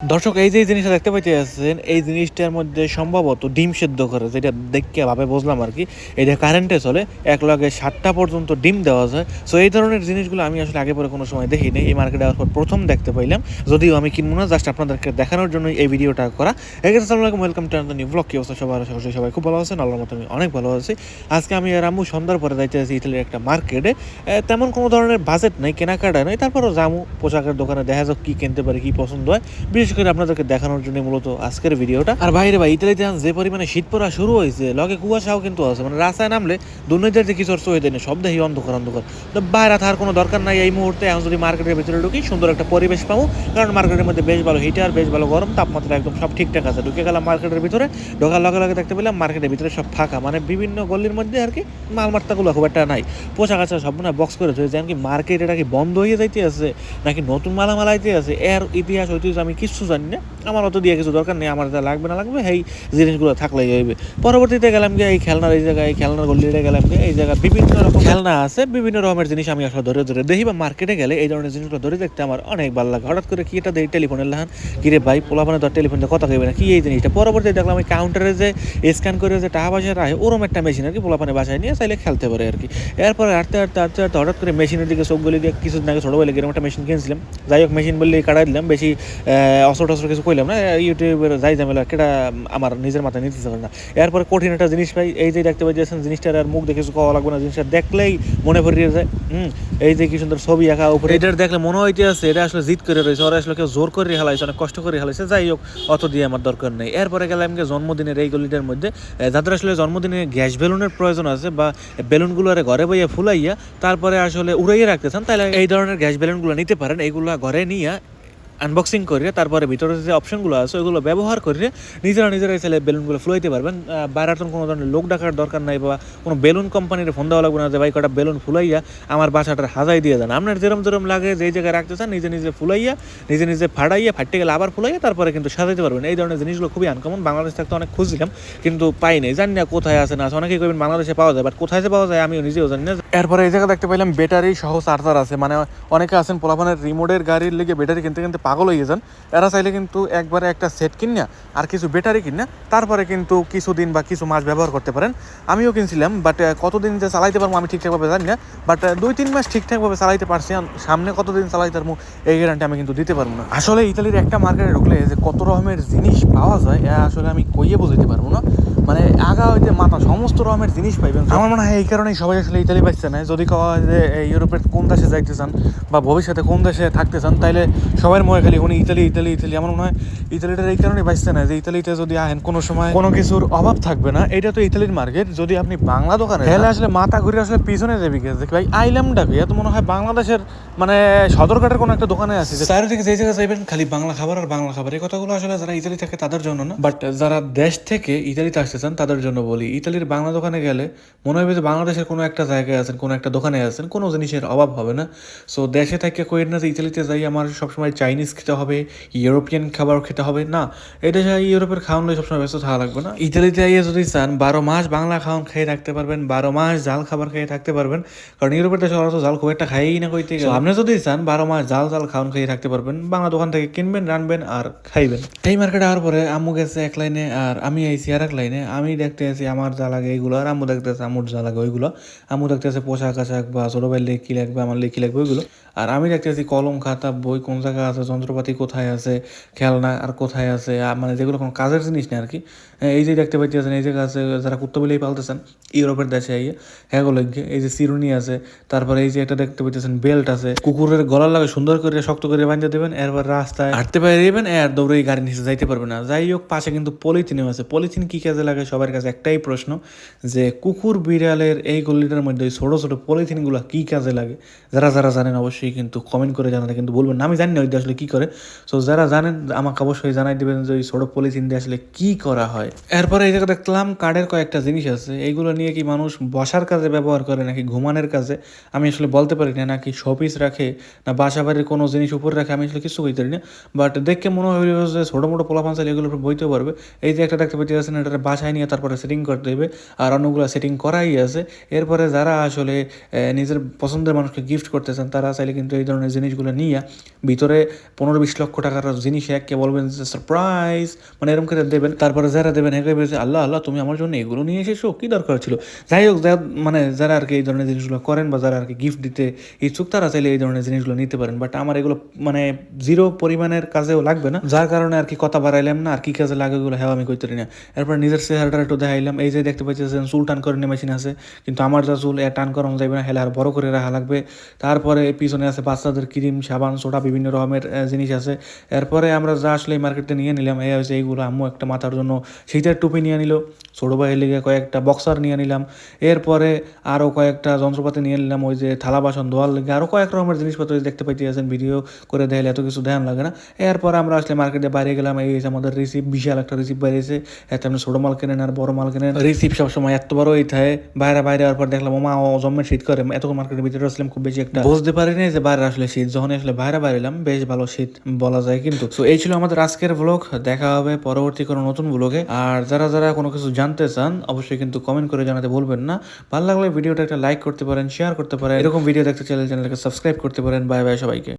দর্শক, এই যে জিনিসটা দেখতে পাইতে আছেন এই জিনিসটার মধ্যে সম্ভবত ডিম সেদ্ধ করে, যেটা দেখে ভাবে বুঝলাম আর কি এটা কারেন্টে চলে, এক লগে সাতটা পর্যন্ত ডিম দেওয়া যায়। সো এই ধরনের জিনিসগুলো আমি আসলে আগে পরে কোনো সময় দেখিনি এই মার্কেটে আসার পর প্রথম দেখতে পাইলাম। যদিও আমি কিনবো না জাস্ট আপনাদেরকে দেখানোর জন্য এই ভিডিওটা করা। এখানে আসসালামু welcome to Anand new blog কি অবস্থা সবার? আশা সবাই খুব ভালো আছেন, আল্লাহর মতো আমি অনেক ভালো আছি। আজকে আমি আর আম্মু সন্ধ্যার পরে যাইতে আছি ইতালির একটা মার্কেটে তেমন কোনো ধরনের বাজেট নেই, কেনাকাটা নেই, তারপরও জামু পোশাকের দোকানে, দেখা যাক কি কিনতে পারি, কি পছন্দ হয়। করে আপনাদেরকে দেখানোর জন্য মূলত আজকের ভিডিওটা। আর বাইরে ভাই, ইতালিতে যে পরিমাণে শীত পড়া শুরু হয়েছে, লগে কুয়াশাও কিন্তু আছে। মানে রাস্তায় নামলে দুর্নীতির যে কিছু হয়ে দেয় সব দেখি অন্ধকার অন্ধকার। তো বাইরে থাকার কোনো দরকার নাই এই মুহূর্তে। এখন যদি মার্কেটের ভিতরে ঢুকি, সুন্দর একটা পরিবেশ পাবো। কারণ মার্কেটের মধ্যে বেশ ভালো হিটার বেশ ভালো গরম, তাপমাত্রা একদম সব ঠিকঠাক আছে। ঢুকে গেলাম মার্কেটের ভিতরে, ঢোকার লগে লগে দেখতে পেলাম মার্কেটের ভিতরে সব ফাঁকা। মানে বিভিন্ন গলির মধ্যে আর কি মাল মার্তাগুলো খুব একটা নাই। পোশাক আশাক সব না বক্স করে ধরেছে কি মার্কেট এটা কি বন্ধ হয়ে যাইতে আছে, নাকি নতুন মালামাল আইতে আছে? এর ইতিহাস, ঐতিহ্য আমি কিছু জানি না। আমার অত দিয়ে কিছু দরকার নেই, আমার যা লাগবে না লাগবে এই জিনিসগুলো থাকলে যাইবে পরবর্তীতে গেলাম গিয়ে এই খেলনার এই জায়গায়, এই খেলনার গল্লিতে গেলাম গিয়ে এই জায়গায় বিভিন্ন রকম খেলনা আছে, বিভিন্ন রকমের জিনিস আমি আসলে ধরে ধরে দেখি বা মার্কেটে গেলে এই ধরনের জিনিসগুলো ধরে দেখতে আমার অনেক ভালো লাগে। হঠাৎ করে কি এটা দেই টেলিফোনের লাহান কি রে ভাই, পোলাপানে ধর টেলিফোনে কথা কইবে না, কি এই জিনিসটা? পরবর্তীতে দেখলাম আমি কাউন্টারে যে স্ক্যান করে যে টাকা পয়সা রাখে, ওরম একটা মেশিন আর কি পোলাপানে বাসায় নিয়ে চাইলে খেলতে পারে আর কি। এরপরে হাঁটতে হাঁটতে হাঁটতে হাঁটতে হঠাৎ করে মেশিনের দিকে চোখ গলি দিয়ে কিছুদিন আগে ছোটোবেলা গেলাম একটা মেশিন কিনছিলাম। যাই হোক মেশিন বললে কাটাই দিলাম। বেশি অসর টসর কিছু কইলাম না ইউটিউবের যাই ঝামেলা কেটা আমার নিজের মাথায় নিতে পারে না। এরপরে কঠিন একটা জিনিস পাই এই যে দেখতে পাচ্ছেন জিনিসটার আর মুখ দেখে কিছু কওয়া লাগবে না জিনিসটা দেখলেই মনে ভরিয়ে যায়। হুম এই যে কি সুন্দর ছবি আঁকা উপরে। এটার দেখলে মনে হইতে আছে এটা আসলে জিত করে রয়েছে ওরা আসলে কেউ জোর করে হেলাইছে অনেক কষ্ট করে হেলাইছে যাই হোক অত দিয়ে আমার দরকার নেই। এরপরে গেলাম গিয়ে জন্মদিনের এই গলিটার মধ্যে যাদের আসলে জন্মদিনে গ্যাস বেলুনের প্রয়োজন আছে বা বেলুনগুলো আরে ঘরে বইয়া ফুলাইয়া তারপরে আসলে উড়াইয়া রাখতে চান তাহলে এই ধরনের গ্যাস বেলুনগুলো নিতে পারেন এইগুলো ঘরে নিয়ে আনবক্সিং করে তারপরে ভিতরে যে অপশনগুলো আছে, ওইগুলো ব্যবহার করে নিজেরা নিজেরাই চাইলে বেলুনগুলো ফুলাইতে পারবেন। বাইরে কোনো ধরনের লোক ডাকার দরকার নাই বা কোনো বেলুন কোম্পানির ফোন দেওয়া লাগবে না যে, ভাই, কটা বেলুন ফুলাইয়া আমার বাসাটার হাজাই দিয়ে দেন। আপনার যেরম যেরম লাগে, যেই জায়গায় রাখতে চান, নিজে নিজে ফুলাইয়া, নিজে নিজে ফাটাইয়া, ফাটতে গেলে আবার ফুলাইয়া তারপরে কিন্তু সাজাইতে পারবেন। এই ধরনের জিনিসগুলো খুবই আনকমন বাংলাদেশ থাকতে অনেক খুঁজছিলাম কিন্তু পাই নাই। জানি না কোথায় আছে, না আছে। অনেকেই কইবেন বাংলাদেশে পাওয়া যায়, বাট কোথায় যে পাওয়া যায় আমিও নিজেও জানি না। এরপরে এই জায়গায় দেখতে পাইলাম ব্যাটারি সহ চার্জার আছে। মানে অনেকে আছেন পোলাপানের রিমোটের গাড়ির লেগে ব্যাটারি কিনতে কিনতে পাগল হয়ে যান এরা চাইলে কিন্তু একবারে একটা সেট কিনা আর কিছু ব্যাটারি কিনা তারপরে কিন্তু কিছুদিন বা কিছু মাস ব্যবহার করতে পারেন। আমিও কিনছিলাম বাট কতদিন যে চালাইতে পারব আমি ঠিকঠাকভাবে জানি না বাট দুই তিন মাস ঠিকঠাকভাবে চালাইতে পারছি। সামনে কতদিন চালাইতে পারব এই গ্যারান্টি আমি কিন্তু দিতে পারব না। আসলে ইতালির একটা মার্কেটে ঢুকলে যে কত রকমের জিনিস পাওয়া যায় আসলে আমি কইয়ে বুঝতে পারব না। মানে আগা হইতে মাথা সমস্ত রকমের জিনিস পাইবেন। আমার মনে হয় এই কারণেই সবাই আসলে ইতালি পাইছে না যদি কওয়া হয় যে ইউরোপের কোন দেশে যাইতে চান বা ভবিষ্যতে কোন দেশে থাকতে চান তাইলে সবার মনে খালি উনি ইতালি ইতালি ইতালি। আমার মনে হয় ইতালিটার এই কারণেই বাঁচতে না যে ইতালিতে যদি আহেন কোনো সময় কোনো কিছুর অভাব থাকবে না। এটা তো ইতালির মার্কেট। যদি আপনি বাংলা দোকানে তাহলে আসলে মাথা ঘুরে আসলে পিছনে যাবি গেছে ভাই আইলাম ডাকি এত মনে হয় বাংলাদেশের মানে সদরঘাটের কোনো একটা দোকানে আছে চারিদিকে যে জায়গায় যাইবেন খালি বাংলা খাবার আর বাংলা খাবার এই কথাগুলো আসলে যারা ইতালি থাকে তাদের জন্য না। বাট যারা দেশ থেকে ইতালিতে আসতে চান তাদের জন্য বলি ইতালির বাংলা দোকানে গেলে মনে হবে যে বাংলাদেশের কোনো একটা জায়গায় আছেন কোনো একটা দোকানে আছেন কোনো জিনিসের অভাব হবে না। সো দেশে থেকে কইেন না যে ইতালিতে যাই আমার সবসময় চাইনিজ খেতে হবে ইউরোপিয়ান খাবার খেতে হবে না। এটা যাই ইউরোপের খাওয়ান লই সবসময় ব্যস্ত থাকা লাগবে না। ইতালিতে আইয়ে যদি চান বারো মাস বাংলা খাওয়ান খেয়ে থাকতে পারবেন বারো মাস জাল খাবার খেয়ে থাকতে পারবেন কারণ ইউরোপের দেশে ওরা তো জাল খুব একটা খাইই না কইতে গেলে। আপনি যদি চান বারো মাস জাল জাল খাওয়ান খেয়ে থাকতে পারবেন বাংলা দোকান থেকে কিনবেন রানবেন আর খাইবেন। এই মার্কেটে আওয়ার পরে আম্মু গেছে এক লাইনে আর আমি আইসি আর এক লাইনে। আমি দেখতে আছি আমার যা লাগে এইগুলো, আর আম্মু দেখতে আছে আম্মুর যা লাগে ওইগুলো। আম্মু দেখতে আছে পোশাক আশাক বা ছোটো ভাই লেখি লাগবে, আমার লেখি লাগবে ওইগুলো। আর আমি দেখতে আছি কলম, খাতা, বই কোন জায়গায় আছে, যন্ত্রপাতি কোথায় আছে, খেলনা আর কোথায় আছে মানে যেগুলো কোনো কাজের জিনিস না আর কি। এই যে দেখতে পাইতেছেন, এই যে আছে যারা কুত্তা বিলেই পালতেছেন, ইউরোপের দেশে আইয়ে হ্যাঁ এই যে চিরুনি আছে, তারপরে এই যে একটা দেখতে পাইতেছেন, বেল্ট আছে, কুকুরের গলার লাগে সুন্দর করে শক্ত করে বাঁধতে দেবেন, এরপর রাস্তায় হাঁটতে পারে দেবেন আর দৌড়ে গাড়ি নিচে যাইতে পারবে না। যাই হোক, পাশে কিন্তু পলিথিনও আছে। পলিথিন কি কাজে লাগে? সবার কাছে একটাই প্রশ্ন, যে কুকুর বিড়ালের এই গলিটার মধ্যে ওই ছোটো ছোটো পলিথিনগুলো কি কাজে লাগে? যারা যারা জানেন অবশ্যই কিন্তু কমেন্ট করে জানাতে কিন্তু বলবেন আমি জানি না ওইটা আসলে কী করে। সো যারা জানেন, আমাকে অবশ্যই জানাই দেবেন যে ওই ছোটো পলিথিন দিয়ে আসলে কী করা হয়। হয়। এরপরে এই জায়গায় দেখলাম কাঠের কয়েকটা জিনিস আছে, এইগুলো নিয়ে কি মানুষ বসার কাজে ব্যবহার করে নাকি ঘুমানোর কাজে? আমি আসলে বলতে পারি না, নাকি শোপিস রাখে না বাসা বাড়ির কোনো জিনিস উপরে রাখে, আমি আসলে কিছু কইতে পারি না। বাট দেখে মনে হয় যে ছোটো মোটো পোলা পাঞ্চাল এগুলোর উপর বইতে পারবে। এই যে একটা দেখতে পেতে আছেন এটা বাসায় নিয়ে তারপরে সেটিং করতে দেবে আর অন্যগুলো সেটিং করাই আছে। এরপরে যারা আসলে নিজের পছন্দের মানুষকে গিফট করতে চান, তারা চাইলে কিন্তু এই ধরনের জিনিসগুলো নিয়ে ভিতরে পনেরো বিশ লক্ষ টাকার জিনিস একে বলবেন সারপ্রাইজ মানে এরকম করে দেবেন। তারপরে যারা দেবেন, হেঁকে বলছে আল্লাহ আল্লাহ, তুমি আমার জন্য এগুলো নিয়ে এসেছ? কী দরকার ছিল? যাই হোক, যা মানে যারা আর কি এই ধরনের জিনিসগুলো করেন বা যারা আর কি গিফট দিতে ইচ্ছুক, তারা চাইলে এই ধরনের জিনিসগুলো নিতে পারেন। বাট আমার এগুলো মানে জিরো পরিমাণের কাজেও লাগবে না। যার কারণে আর কি কথা বাড়াইলাম না, আর কি কাজে লাগে ওগুলো হ্যাঁ আমি করতে না। এরপর নিজের চেহারাটা একটু দেখাইলাম। এই যে দেখতে পাচ্ছেন চুল টান করে মেশিন আছে, কিন্তু আমার যা চুল টান করানো যাবে না, হেলে আর বড় করে রাখা লাগবে। তারপরে পিছনে আছে বাচ্চাদের ক্রিম, সাবান, সোডা, বিভিন্ন রকমের জিনিস আছে। এরপরে আমরা যা আসলে মার্কেটে নিয়ে নিলাম এই হচ্ছে এইগুলো আম্মু একটা মাথার জন্য শীতের টুপি নিয়ে নিল, ছোটো ভাইয়ের লিগে কয়েকটা বক্সার নিয়ে নিলাম। এরপরে আরও কয়েকটা যন্ত্রপাতি নিয়ে নিলাম, ওই যে থালা বাসন ধোয়ার লেগে। আরও কয়েক রকমের জিনিসপত্র দেখতে পাইতে আছেন ভিডিও করে দেখলে এত কিছু ধ্যান লাগে না। এরপরে আমরা আসলে মার্কেটে বাইরে গেলাম, এই আমাদের রিসিপ বিশাল একটা রিসিপ বাইরেছে এত আপনি ছোটো মাল কেনেন আর বড় মাল কেনেন। রিসিপ সবসময় এত বড় এই থাকে বাইরে বাইরে হওয়ার পর দেখলাম, ওমা, ও শীত করে। এতক্ষণ মার্কেটের ভিতরে আসলাম, খুব বেশি একটা বুঝতে পারিনি যে বাইরে আসলে শীত। যখন আসলে বাইরে বাইরে এলাম বেশ ভালো শীত বলা যায় কিন্তু। তো এই ছিল আমাদের আজকের ব্লগ দেখা হবে পরবর্তী কোনো নতুন ব্লগে আর যারা যারা কোনো কিছু জানতে চান, অবশ্যই কিন্তু কমেন্ট করে জানাতে বলবেন না। ভালো লাগলে ভিডিওটা একটা লাইক করতে পারেন শেয়ার করতে পারেন। এরকম ভিডিও দেখতে চাইলে চ্যানেলকে সাবস্ক্রাইব করতে পারেন। বাই বাই সবাইকে।